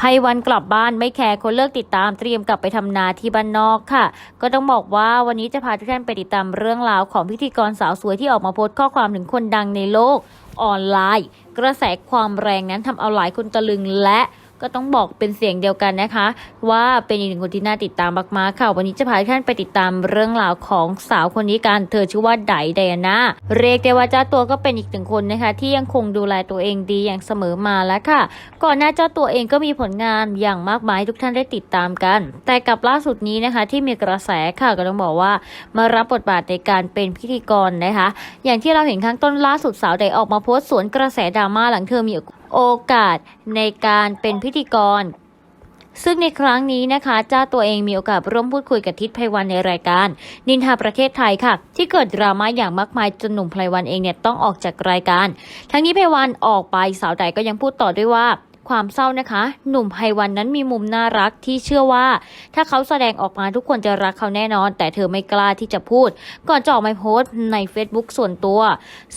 ภัยวันกลับบ้านไม่แคร์คนเลิกติดตามเตรียมกลับไปทำนาที่บ้านนอกค่ะ ก็ต้องบอกว่าวันนี้จะพาทุกท่านไปติดตามเรื่องราวของพิธีกรสาวสวยที่ออกมาโพสต์ข้อความถึงคนดังในโลกออนไลน์ กระแสความแรงนั้นทำเอาหลายคนตะลึงและ ก็ต้องบอกเป็นเสียงเดียวกันนะคะ ว่าเป็นอีกหนึ่งคนที่น่าติดตามมากๆค่ะวันนี้จะพาท่านไปติดตามเรื่องราวของสาวคนนี้กันเธอชื่อว่าไดไดอาน่าเรียกได้ว่าเจ้าตัวก็เป็นอีกหนึ่งคนนะคะ ที่ยังคงดูแลตัวเองดีอย่างเสมอมาแล้วค่ะ ก่อนหน้าเจ้าตัวเองก็มีผลงานอย่างมากมายให้ทุกท่านได้ติดตามกัน แต่กับล่าสุดนี้นะคะ ที่มีกระแสค่ะก็ต้องบอกว่า มารับบทบาทในการเป็นพิธีกรนะคะ อย่างที่เราเห็นข้างต้นล่าสุดสาวไดออกมาโพสต์สวนกระแสดราม่าหลังเธอมี โอกาสในการเป็นพิธีกร ซึ่งในครั้งนี้นะคะเจ้าตัวเองมีโอกาสร่วมพูดคุยกับทิศไพวันในรายการ นินทาประเทศไทยค่ะ ที่เกิดดราม่าอย่างมากมายจนหนุ่มไพวันเองเนี่ยต้องออกจากรายการ ทั้งนี้ไพวันออกไปสาวใดก็ยังพูดต่อด้วยว่า ความเศร้านะคะ หนุ่มไพวันนั้นมีมุมน่ารักที่เชื่อว่า ถ้าเขาแสดงออกมาทุกคนจะรักเขาแน่นอน แต่เธอไม่กล้าที่จะพูด ก่อนจะออกมาโพสต์ใน Facebook ส่วนตัว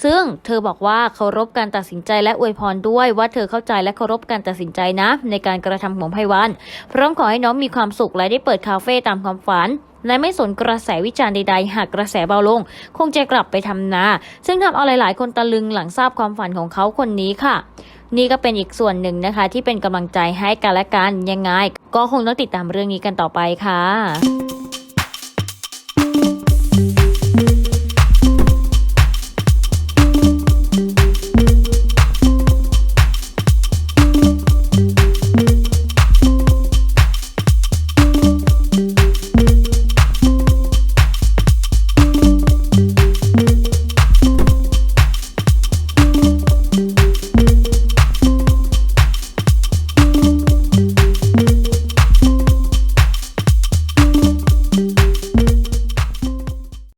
ซึ่งเธอบอกว่าเคารพการตัดสินใจและอวยพรด้วยว่าเธอเข้าใจและเคารพการตัดสินใจนะ ในการกระทำของไพวันพร้อมขอให้น้องมีความสุขและได้เปิดคาเฟ่ตามความฝันและไม่สนกระแสวิจารณ์ใดๆ หากกระแสเบาลง คงจะกลับไปทำนา ซึ่งทำเอาหลายๆ คนตะลึงหลังทราบความฝันของเขาคนนี้ค่ะ นี่ก็เป็นอีกส่วนหนึ่งนะคะ ที่เป็นกำลังใจให้กันและกันยังไง ก็คงต้องติดตามเรื่องนี้กันต่อไปค่ะ